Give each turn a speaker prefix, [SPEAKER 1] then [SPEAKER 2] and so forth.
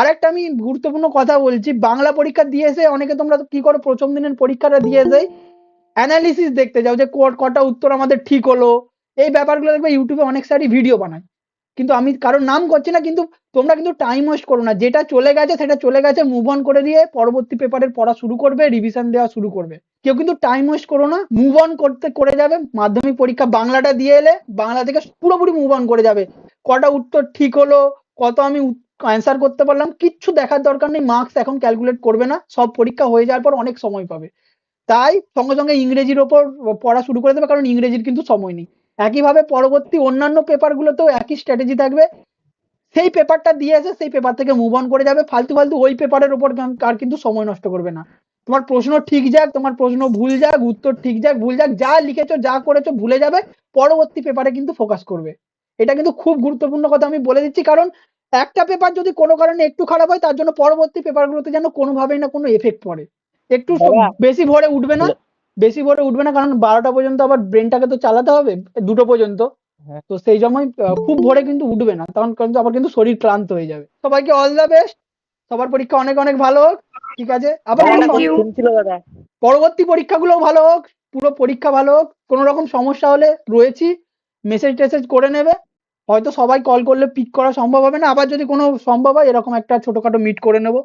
[SPEAKER 1] আরেকটা আমি গুরুত্বপূর্ণ কথা বলছি, বাংলা পরীক্ষা দিয়ে এসে অনেকে তোমরা কি করো, প্রথম দিনের পরীক্ষাটা দিয়ে এসে অ্যানালিসিস দেখতে যাও যে কটা উত্তর আমাদের ঠিক হলো। এই ব্যাপারগুলো দেখবে ইউটিউবে অনেক সারি ভিডিও বানায়। কিন্তু আমি কারোর নাম করছি না, কিন্তু তোমরা কিন্তু টাইম ওয়েস্ট করো না। যেটা চলে গেছে, সেটা চলে গেছে মুভ অন করে দিয়ে পরবর্তী পেপারের পড়া শুরু করবে রিভিশন দেওয়া শুরু করবে। কেউ কিন্তু টাইম ওয়েস্ট করো না মুভ অন করতে, করে যাবে। মাধ্যমিক পরীক্ষা বাংলাটা দিয়ে এলে বাংলা থেকে পুরোপুরি মুভ অন করে যাবে। কটা উত্তর ঠিক হলো, কত আমি অ্যান্সার করতে পারলাম। কিচ্ছু দেখার দরকার নেই মার্কস এখন ক্যালকুলেট করবে না, সব পরীক্ষা হয়ে যাওয়ার পর অনেক সময় পাবে। তাই সঙ্গে সঙ্গে ইংরেজির ওপর পড়া শুরু করে দেবে, কারণ ইংরেজির কিন্তু সময় নেই। একইভাবে পরবর্তী অন্যান্য পেপারগুলোতেও একই স্ট্র্যাটেজি থাকবে। সেই পেপারটা দিয়ে এসে সেই পেপার থেকে মুভ অন করে যাবে। ফালতু ফালতু ওই পেপারের উপর কান- আর কিন্তু সময় নষ্ট করবে না। তোমার প্রশ্ন ঠিক যাক, তোমার প্রশ্ন ভুল যাক, উত্তর ঠিক যাক, ভুল যাক, যা লিখেছো, যা করেছ, ভুলে যাবে, পরবর্তী পেপারে কিন্তু ফোকাস করবে। এটা কিন্তু খুব গুরুত্বপূর্ণ কথা আমি বলে দিচ্ছি, কারণ একটা পেপার যদি কোনো কারণে একটু খারাপ হয় তার জন্য পরবর্তী পেপারগুলোতে যেন কোনোভাবেই না কোনো এফেক্ট পড়ে। একটু বেশি ভোরে উঠবে না বেশি ভোরে উঠবে না কারণ বারোটা পর্যন্ত আবার ব্রেনটাকে তো চালাতে হবে দুটো পর্যন্ত।
[SPEAKER 2] হ্যাঁ।
[SPEAKER 1] তো সেই সময় খুব ভোরে কিন্তু উঠবে না তখন কিন্তু আবার কিন্তু শরীর ক্লান্ত হয়ে যাবে। সবাইকে অল দ্য বেস্ট সবার পরীক্ষা অনেক অনেক ভালো হোক ঠিক আছে? আবার
[SPEAKER 2] দাদা।
[SPEAKER 1] পরবর্তী পরীক্ষাগুলোও ভালো হোক পুরো পরীক্ষা ভালো হোক কোনো রকম সমস্যা হলে রয়েছি মেসেজ টেসেজ করে নেবে। হয়তো সবাই কল করলে পিক করা সম্ভব হবে না। আবার যদি কোনো সম্ভব হয়, এরকম একটা ছোটখাটো মিট করে নেব।